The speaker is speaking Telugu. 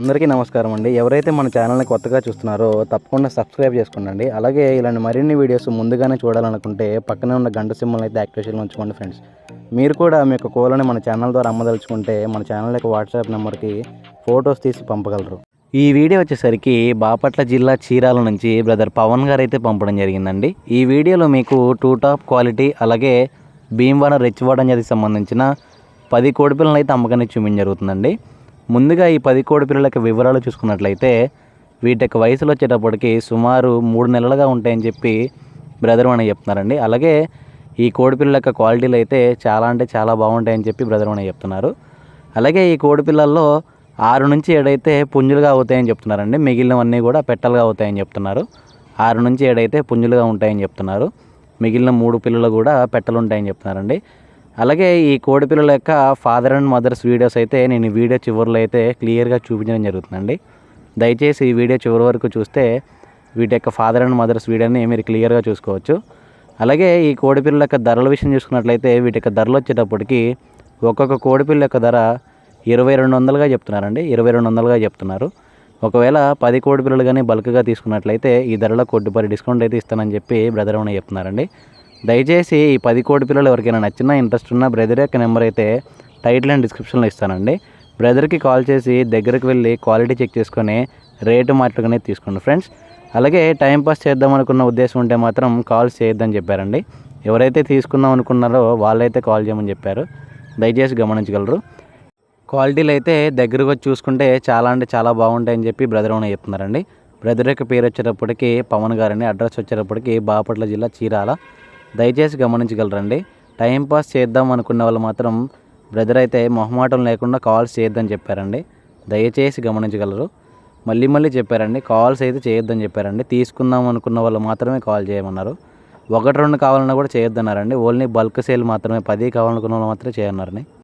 అందరికీ నమస్కారం అండి. ఎవరైతే మన ఛానల్ని కొత్తగా చూస్తున్నారో తప్పకుండా సబ్స్క్రైబ్ చేసుకోండి అలాగే ఇలాంటి మరిన్ని వీడియోస్ ముందుగానే చూడాలనుకుంటే పక్కనే ఉన్న గంట సింబల్ అయితే యాక్టివేషన్లో ఉంచుకోండి ఫ్రెండ్స్. మీరు కూడా మీ యొక్క కోలని మన ఛానల్ ద్వారా అమ్మదలుచుకుంటే మన ఛానల్ యొక్క వాట్సాప్ నెంబర్కి ఫొటోస్ తీసి పంపగలరు. ఈ వీడియో వచ్చేసరికి బాపట్ల జిల్లా చీరాల నుంచి బ్రదర్ పవన్ గారు అయితే పంపడం జరిగిందండి. ఈ వీడియోలో మీకు టూ టాప్ క్వాలిటీ అలాగే భీమవరం రెచ్చివాడం జాతికి సంబంధించిన పది కోడిపిల్లలు అయితే అమ్మకానికి చూపించడం జరుగుతుందండి. ముందుగా ఈ పది కోడి పిల్లల యొక్క వివరాలు చూసుకున్నట్లయితే వీటి యొక్క వయసులో వచ్చేటప్పటికి సుమారు మూడు నెలలుగా ఉంటాయని చెప్పి బ్రదర్ అని చెప్తున్నారండి. అలాగే ఈ కోడి పిల్లల యొక్క క్వాలిటీలు అయితే చాలా అంటే చాలా బాగుంటాయని చెప్పి బ్రదర్ అని చెప్తున్నారు. అలాగే ఈ కోడి పిల్లల్లో ఆరు నుంచి ఏడైతే పుంజులుగా అవుతాయని చెప్తున్నారండి. మిగిలినవన్నీ కూడా పెట్టలుగా అవుతాయని చెప్తున్నారు. ఆరు నుంచి ఏడైతే పుంజులుగా ఉంటాయని చెప్తున్నారు. మిగిలిన మూడు పిల్లలు కూడా పెట్టలు ఉంటాయని చెప్తున్నారండి. అలాగే ఈ కోడి పిల్లల యొక్క ఫాదర్ అండ్ మదర్స్ వీడియోస్ అయితే నేను ఈ వీడియో చివరిలో అయితే క్లియర్గా చూపించడం జరుగుతుందండి. దయచేసి ఈ వీడియో చివరి వరకు చూస్తే వీటి యొక్క ఫాదర్ అండ్ మదర్స్ వీడియోని మీరు క్లియర్గా చూసుకోవచ్చు. అలాగే ఈ కోడిపిల్లల యొక్క ధరల విషయం చూసుకున్నట్లయితే వీటి యొక్క ధరలు వచ్చేటప్పటికి ఒక్కొక్క కోడిపిల్ల యొక్క ధర ఇరవై రెండు వందలుగా చెప్తున్నారండి. ఇరవై రెండు వందలుగా చెప్తున్నారు. ఒకవేళ పది కోడి పిల్లలు కానీ బల్క్గా తీసుకున్నట్లయితే ఈ ధరలో కొద్దిపరి డిస్కౌంట్ అయితే ఇస్తానని చెప్పి బ్రదర్ అని చెప్తున్నారండి? దయచేసి ఈ పది కోడి పిల్లలు ఎవరికైనా నచ్చిన ఇంట్రెస్ట్ ఉన్న బ్రదర్ యొక్క నెంబర్ అయితే టైటిల్ అండ్ డిస్క్రిప్షన్లో ఇస్తానండి. బ్రదర్కి కాల్ చేసి దగ్గరికి వెళ్ళి క్వాలిటీ చెక్ చేసుకొని రేటు మాట్లాడుకునే తీసుకోండి ఫ్రెండ్స్. అలాగే టైంపాస్ చేద్దాం అనుకున్న ఉద్దేశం ఉంటే మాత్రం కాల్ చేయొద్దని చెప్పారండి. ఎవరైతే తీసుకుందాం అనుకున్నారో వాళ్ళైతే కాల్ చేయమని చెప్పారు. దయచేసి గమనించగలరు. క్వాలిటీలు అయితే దగ్గరకు వచ్చి చూసుకుంటే చాలా అంటే చాలా బాగుంటాయని చెప్పి బ్రదర్ అని చెప్తున్నారండి. బ్రదర్ యొక్క పేరు వచ్చేటప్పటికి పవన్ గారండి. అడ్రస్ వచ్చేటప్పటికి బాపట్ల జిల్లా చీరాల. దయచేసి గమనించగలరండి. టైం పాస్ చేద్దాం అనుకున్న వాళ్ళు మాత్రం బ్రదర్ అయితే మొహమాటం లేకుండా కాల్స్ చేయొద్దని చెప్పారండి. దయచేసి గమనించగలరు. మళ్ళీ మళ్ళీ చెప్పారండి కాల్స్ అయితే చేయొద్దని చెప్పారండి. తీసుకుందాం అనుకున్న వాళ్ళు మాత్రమే కాల్ చేయమన్నారు. ఒకటి రెండు కావాలన్నా కూడా చేయొద్దన్నారండి. ఓన్లీ బల్క్ సేల్ మాత్రమే పది కావాలనుకున్న వాళ్ళు మాత్రమే చేయన్నారని